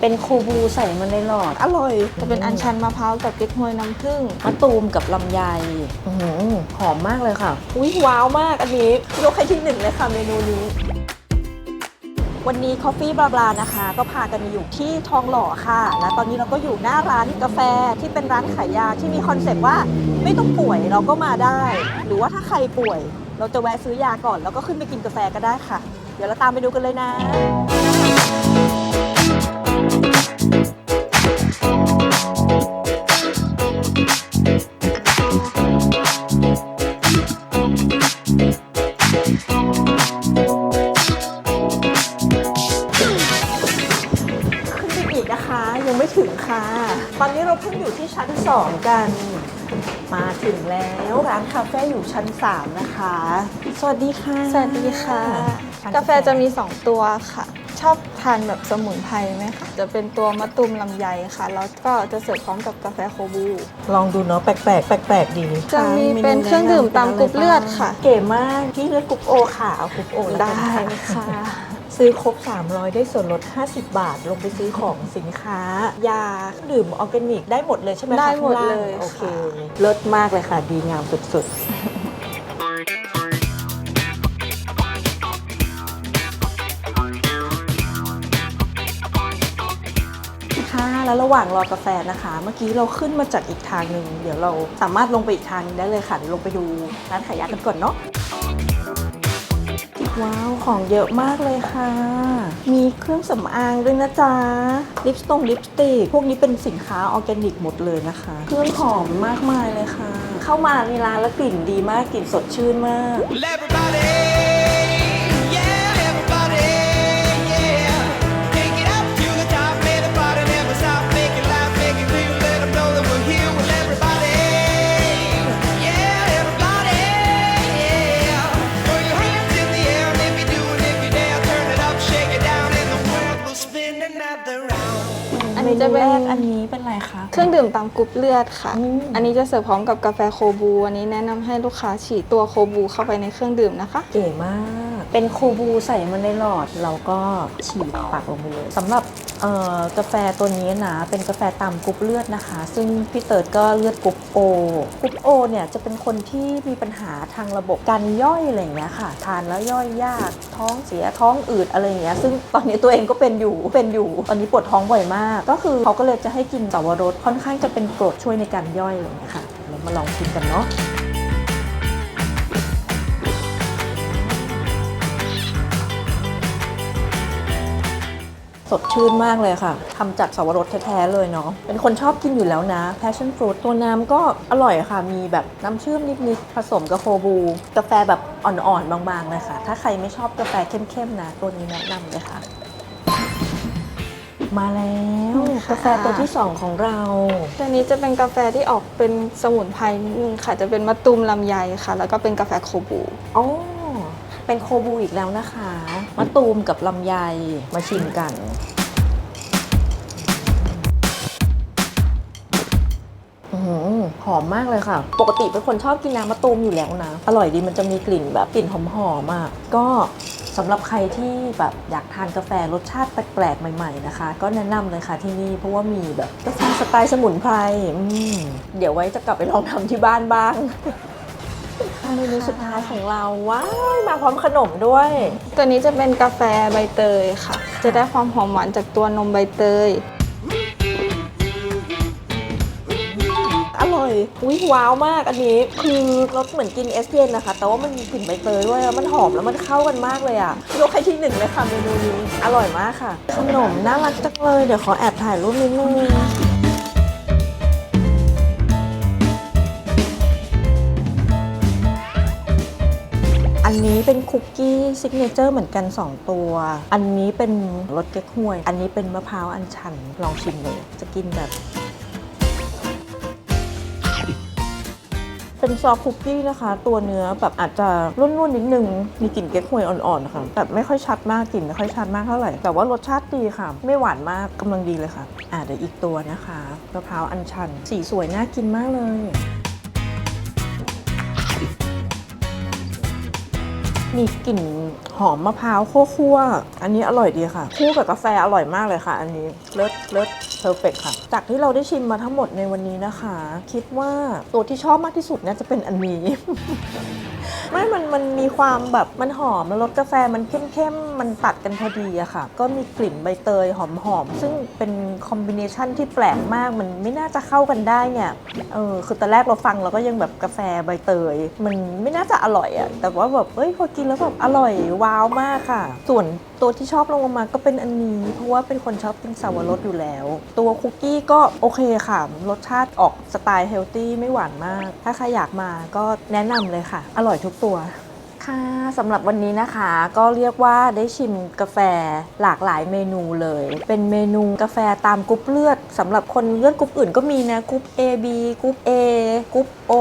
เป็นโคบูใส่มันในหลอด อร่อย จะเป็นอัญชันมะพร้าวกับเก๊กฮวยน้ำผึ้งมะตูมกับลำไยอื้อหือหอมมากเลยค่ะ อุ้ยว้าวมากอันนี้ ยกให้ที่หนึ่งเลยค่ะเมนูนี้ วันนี้ Coffee บลาบลานะคะ ก็พากันมาอยู่ที่ทองหล่อค่ะ และตอนนี้เราก็อยู่หน้าร้านกาแฟที่เป็นร้านขายยาที่มีคอนเซ็ปต์ว่าไม่ต้องป่วยเราก็มาได้ หรือว่าถ้าใครป่วย เราจะแวะซื้อยาก่อน แล้วก็ขึ้นไปกินกาแฟก็ได้ค่ะ เดี๋ยวเราตามไปดูกันเลยนะ ขึ้นไปอีกนะคะ ยังไม่ถึงค่ะ ตอนนี้เราเพิ่งอยู่ที่ชั้น 2 กัน มาถึงแล้วร้านคาเฟ่อยู่ชั้น 3 นะคะ สวัสดีค่ะ สวัสดีค่ะ กาแฟจะมี 2 ตัวค่ะ ชอบทานแบบสมุนไพรไหมคะ จะเป็นตัวมะตูมลำไยค่ะ แล้วก็จะเสิร์ฟพร้อมกับกาแฟโคบูลองดูเนาะแปลกๆแปลกๆดีจะมีเป็นเครื่องดื่มตามกรุ๊ปเลือดค่ะ เก๋มากพี่เลือดกรุ๊ปโอค่ะเอากรุ๊ปโอแล้วกันได้ค่ะ ค่ะ ซื้อครบ 300 ได้ส่วนลด 50 บาท ลงไปซื้อของสินค้า ยาเครื่องดื่มออร์แกนิกได้หมดเลยใช่ไหมคะได้หมดข้างางเลยโอเคค่ะ เลิศมากเลยค่ะ ดีงามสุดๆ แล้วระหว่างรอกาแฟนะคะ เมื่อกี้เราขึ้นมาจากอีกทางหนึ่งเดี๋ยวเราสามารถลงไปอีกทางนึงได้เลยค่ะเดี๋ยวลงไปดูร้านขายยากันก่อนเนาะว้าวของเยอะมากเลยค่ะ มีเครื่องสำอางด้วยนะจ๊ะ ลิปสตงลิปสติก พวกนี้เป็นสินค้าออร์แกนิกหมดเลยนะคะ เครื่องหอมมากมายเลยค่ะ เข้ามาในร้านแล้วกลิ่นดีมากกลิ่นสดชื่นมาก everybody, จะเป็นมแรกอันนี้เป็นอะไรคะ เครื่องดื่มตามกรุ๊ปเลือดค่ะ อืม อันนี้จะเสิร์ฟพร้อมกับกาแฟโคบู อันนี้แนะนำให้ลูกค้าฉีดตัวโคบูเข้าไปในเครื่องดื่มนะคะ เก๋มาก เป็นโคบูใส่มันในหลอด เราก็ฉีดปากลงไปเลยสำหรับกาแฟตัวนี้นะเป็นกาแฟตามกรุ๊ปเลือดนะคะ ซึ่งพี่เติร์ดก็เลือดกรุ๊ปโอกรุ๊ปโอเนี่ยจะเป็นคนที่มีปัญหาทางระบบการย่อยอะไรอย่างเงี้ยค่ะ ทานแล้วย่อยยากท้องเสียท้องอืดอะไรอย่างเงี้ยซึ่งตอนนี้ตัวเองก็เป็นอยู่เป็นอยู่ตอนนี้ปวดท้องบ่อยมาก ก็คือเขาก็เลยจะให้กินสาวรสค่อนข้างจะเป็นกรดช่วยในการย่อยอะไรอย่างเงี้ยค่ะเรามาลองชิมกันเนาะ สดชื่นมากเลยค่ะทำจากสาวรสแท้ๆเลยเนาะ เป็นคนชอบกินอยู่แล้วนะ passion fruit ตัวน้ำก็อร่อยค่ะ มีแบบน้ำเชื่อมนิดๆ ผสมกับโคบู กาแฟแบบอ่อนๆ บางๆเลยค่ะ ถ้าใครไม่ชอบกาแฟเข้มๆนะ ตัวนี้แนะนำเลยค่ะ มาแล้วค่ะกาแฟตัวที่ 2 ของเรา ตัวนี้จะเป็นกาแฟที่ออกเป็นสมุนไพรนิดนึงค่ะ จะเป็นมะตูมลำไยค่ะ แล้วก็เป็นกาแฟโคบูอ๋อ เป็นโคบูอีกแล้วนะคะมะตูมกับลำไยมาชิมกันหอมมากเลยค่ะ ปกติเป็นคนชอบกินน้ำมะตูมอยู่แล้วนะ อร่อยดีมันจะมีกลิ่นแบบกลิ่นหอมๆอะก็สำหรับใครที่แบบอยากทานกาแฟรสชาติแปลกๆใหม่ ๆนะคะ ก็แนะนำเลยค่ะที่นี่เพราะว่ามีแบบกาแฟสไตล์สมุนไพรเดี๋ยวไว้จะกลับไปลองทำที่บ้านบ้าง เมนูสุดท้ายของเราว้าวมาพร้อมขนมด้วย ตัวนี้จะเป็นกาแฟใบเตยค่ะ จะได้ความหอมหวานจากตัวนมใบเตย อร่อยอุ้ยว้าวมากอันนี้คือรสเหมือนกินเอสเย็นนะคะ แต่ว่ามันมีกลิ่นใบเตยด้วยแล้วมันหอมแล้วมันเข้ากันมากเลยอะยกให้ที่หนึ่งเลยค่ะเมนูนี้อร่อยมากค่ะ ขนมน่ารักจังเลยเดี๋ยวขอแอบถ่ายรูปนิดนึง อันนี้เป็นคุกกี้ซิกเนเจอร์เหมือนกัน 2 ตัว อันนี้เป็นรสเก๊กฮวย อันนี้เป็นมะพร้าวอัญชัน ลองชิมเลย จะกินแบบ เป็นซอฟคุกกี้นะคะ ตัวเนื้อแบบอาจจะร่วนๆนิดนึง มีกลิ่นเก๊กฮวยอ่อนๆนะคะแต่ไม่ค่อยชัดมากกลิ่นไม่ค่อยชัดมากเท่าไหร่ แต่ว่ารสชาติดีค่ะ ไม่หวานมากกำลังดีเลยค่ะ อ่าเดี๋ยวอีกตัวนะคะ มะพร้าวอัญชัน สีสวยน่ากินมากเลย มีกลิ่นหอมมะพร้าวคั่วๆ อันนี้อร่อยดีค่ะ คู่กับกาแฟอร่อยมากเลยค่ะ อันนี้เลิศเลิศ เพอร์เฟกค่ะ จากที่เราได้ชิมมาทั้งหมดในวันนี้นะคะ คิดว่าตัวที่ชอบมากที่สุดน่าจะเป็นอันนี้ ไม่ มัน มันมีความแบบมันหอมรสกาแฟมันเข้มๆ มันตัดกันพอดีอะค่ะ ก็มีกลิ่นใบเตยหอมๆ ซึ่งเป็นคอมบิเนชันที่แปลกมาก มันไม่น่าจะเข้ากันได้เนี่ย เออ คือตอนแรกเราฟังเราก็ยังแบบกาแฟใบเตย มันไม่น่าจะอร่อยอะแต่ว่าแบบเอ้ย พอกินแล้วแบบอร่อยว้าวมากค่ะ ส่วน ตัวที่ชอบลงมาก็เป็นอันนี้ เพราะว่าเป็นคนชอบกินสาวรสอยู่แล้ว ตัวคุกกี้ก็โอเคค่ะ รสชาติออกสไตล์เฮลตี้ไม่หวานมาก ถ้าใครอยากมาก็แนะนำเลยค่ะ อร่อยทุกตัว ค่ะสำหรับวันนี้นะคะก็เรียกว่าได้ชิมกาแฟหลากหลายเมนูเลย เป็นเมนูกาแฟตามกรุ๊ปเลือดสำหรับคนเลือดกรุ๊ปอื่นก็มีนะกรุ๊ป A B กรุ๊ป A กรุ๊ป O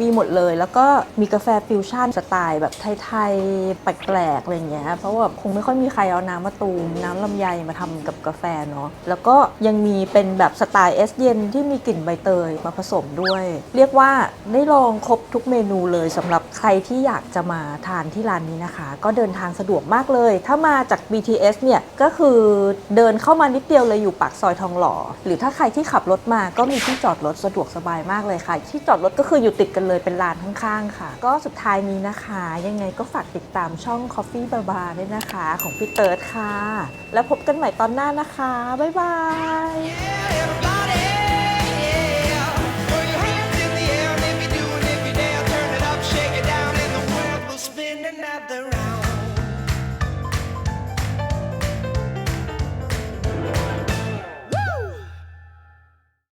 มีหมดเลย แล้วก็มีกาแฟฟิวชั่นสไตล์แบบไทยๆแปลกๆอะไรเงี้ยเพราะว่าคงไม่ค่อยมีใครเอาน้ำมะตูมน้ำลำไยมาทำกับกาแฟเนาะแล้วก็ยังมีเป็นแบบสไตล์เอสเย็นที่มีกลิ่นใบเตยมาผสมด้วย เรียกว่าได้ลองครบทุกเมนูเลยสำหรับใครที่อยากจะมาทานที่ร้านนี้นะคะ ก็เดินทางสะดวกมากเลย ถ้ามาจาก BTS เนี่ยก็คือเดินเข้ามานิดเดียวเลยอยู่ปากซอยทองหล่อ หรือถ้าใครที่ขับรถมาก็มีที่จอดรถสะดวกสบายมากเลยค่ะ ที่จอดรถก็คืออยู่ติดกันเลยเป็นลานข้างๆค่ะ ก็สุดท้ายนี้นะคะ ยังไงก็ฝากติดตามช่อง Coffee Bar Bar ด้วยนะคะ ของพี่เติร์ดค่ะ แล้วพบกันใหม่ตอนหน้านะคะบ๊ายบาย Yeah,